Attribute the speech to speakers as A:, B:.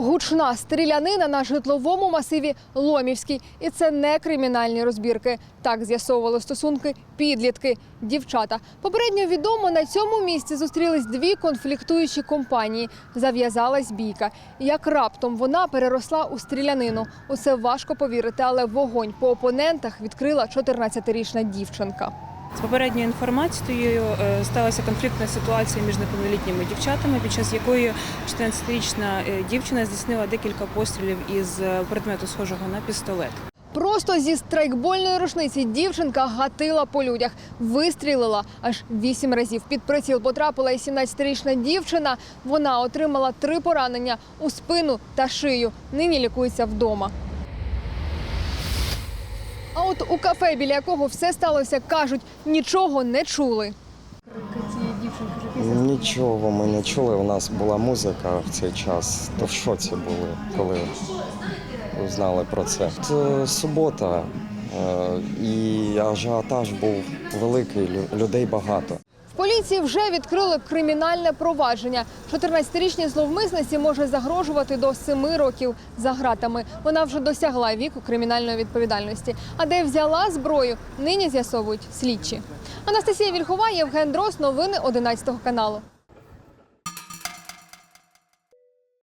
A: Гучна стрілянина на житловому масиві Ломівський. І це не кримінальні розбірки. Так з'ясовували стосунки підлітки, дівчата. Попередньо відомо, на цьому місці зустрілись дві конфліктуючі компанії. Зав'язалась бійка. Як раптом вона переросла у стрілянину. У це важко повірити, але вогонь по опонентах відкрила 14-річна дівчинка.
B: З попередньою інформацією е, сталася конфліктна ситуація між неповнолітніми дівчатами, під час якої 14-річна е, дівчина здійснила декілька пострілів із е, предмету схожого на пістолет.
A: Просто зі страйкбольної рушниці дівчинка гатила по людях, вистрілила аж вісім разів. Під приціл потрапила і 17-річна дівчина. Вона отримала три поранення у спину та шию. Нині лікується вдома. А от у кафе, біля якого все сталося, кажуть, нічого не чули.
C: Нічого ми не чули. У нас була музика в цей час. То в шоці були, коли узнали про це. Це субота, е, і ажіотаж був великий, людей багато.
A: Поліції вже відкрили кримінальне провадження. 14-річній зловмисниці може загрожувати до 7 років за гратами. Вона вже досягла віку кримінальної відповідальності. А де взяла зброю, нині з'ясовують слідчі. Анастасія Вільхова, Євген Дрос. Новини 11 каналу.